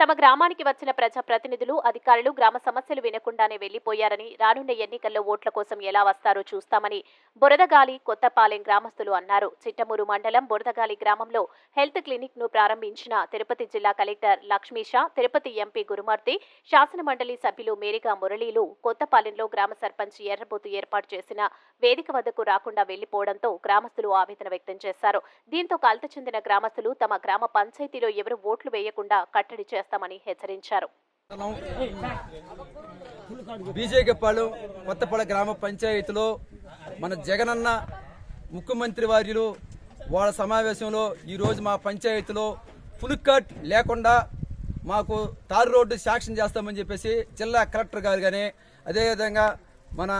తమ గ్రామానికి వచ్చిన ప్రజా ప్రతినిధులు అధికారులు గ్రామ సమస్యలు వినకుండానే వెళ్ళిపోయారని రానున్న ఎన్నికల్లో ఓట్ల కోసం ఎలా వస్తారో చూస్తామని బురదగాలి కొత్తపాలెం గ్రామస్తులు అన్నారు. చిట్టమూరు మండలం బురదగాలి గ్రామంలో హెల్త్ క్లినిక్ను ప్రారంభించిన తిరుపతి జిల్లా కలెక్టర్ లక్ష్మీషా తిరుపతి ఎంపీ గురుమూర్తి శాసన మండలి సభ్యులు మేరిగా మురళీలు కొత్తపాలెంలో గ్రామ సర్పంచ్ ఎర్రబోతు ఏర్పాటు చేసిన వేదిక వద్దకు రాకుండా వెళ్ళిపోవడంతో గ్రామస్తులు ఆవేదన వ్యక్తం చేశారు. దీంతో కలత చెందిన గ్రామస్తులు తమ గ్రామ పంచాయతీలో ఎవరు ఓట్లు వేయకుండా కట్టడి చేస్తామని హెచ్చరించారు. బీజేకెప్పాడు కొత్తపడ గ్రామ పంచాయతీలో మన జగనన్న ముఖ్యమంత్రి వారిలు వాళ్ళ సమావేశంలో ఈరోజు మా పంచాయతీలో ఫుల్ కట్ లేకుండా మాకు తారు రోడ్డు శాంక్షన్ చేస్తామని చెప్పేసి జిల్లా కలెక్టర్ గారు కానీ అదేవిధంగా మన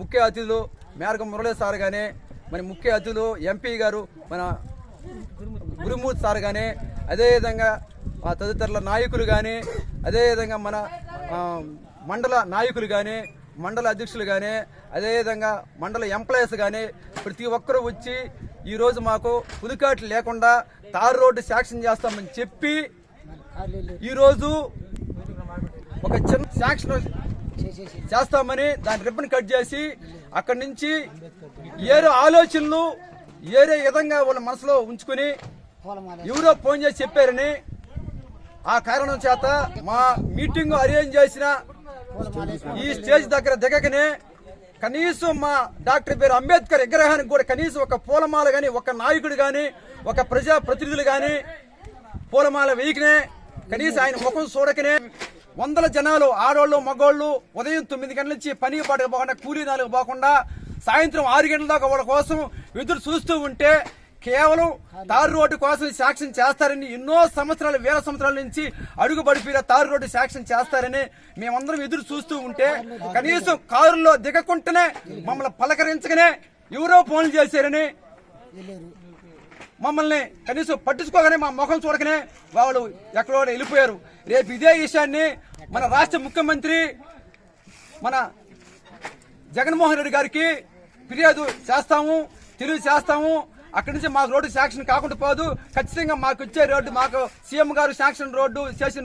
ముఖ్య అతిథులు మేరగ మురళీ సార్ కానీ మరి ముఖ్య అతిథులు ఎంపీ గారు మన గురుమూర్తి సార్ కానీ అదేవిధంగా ఆ తదితరుల నాయకులు కానీ అదేవిధంగా మన మండల నాయకులు కానీ మండల అధ్యక్షులు కానీ అదేవిధంగా మండల ఎంప్లాయీస్ కానీ ప్రతి ఒక్కరూ వచ్చి ఈరోజు మాకు పులికాట్లు లేకుండా తారు రోడ్డు శాంక్షన్ చేస్తామని చెప్పి ఈరోజు ఒక చిన్న శాంక్షన్ చేస్తామని దాని రిబ్బన్ కట్ చేసి అక్కడి నుంచి ఏరే ఆలోచనలు ఏరే విధంగా వాళ్ళ మనసులో ఉంచుకుని ఎవరో ఫోన్ చేసి చెప్పారని ఆ కారణం చేత మా మీటింగ్ అరేంజ్ చేసిన ఈ స్టేజ్ దగ్గర దిగకనే కనీసం మా డాక్టర్ పేరు అంబేద్కర్ విగ్రహానికి కూడా కనీసం ఒక పూలమాల గాని ఒక నాయకుడు గాని ఒక ప్రజా ప్రతినిధులు గాని పూలమాల వేయకనే కనీసం ఆయన ముఖం చూడకనే వందల జనాలు ఆడోళ్ళు మగోళ్ళు ఉదయం తొమ్మిది గంటల నుంచి పని పాటకు పోకుండా కూలీ నాలుగు పోకుండా సాయంత్రం ఆరు గంటల దాకా వాళ్ళ కోసం ఎదురు చూస్తూ ఉంటే కేవలం తారు రోడ్డు కోసం శాంక్షన్ చేస్తారని ఎన్నో సంవత్సరాలు వేల సంవత్సరాల నుంచి అడుగు పడిపోయిన తారు రోడ్డు శాంక్షన్ చేస్తారని మేమందరం ఎదురు చూస్తూ ఉంటే కనీసం కారులో దిగకుంటేనే మమ్మల్ని పలకరించగానే ఎవరో ఫోన్లు చేశారని మమ్మల్ని కనీసం పట్టించుకోగానే మా ముఖం చూడకనే వాళ్ళు ఎక్కడో వెళ్ళిపోయారు. రేపు ఇదే విషయాన్ని మన రాష్ట్ర ముఖ్యమంత్రి మన జగన్మోహన్ రెడ్డి గారికి ఫిర్యాదు చేస్తాము తెలివి చేస్తాము అక్కడి నుంచి మాకు రోడ్డు శాంక్షన్ కాకుండా పోదు. ఖచ్చితంగా మాకు ఇచ్చే రోడ్డు మాకు సీఎం గారు శాంక్షన్ రోడ్డు చేసిన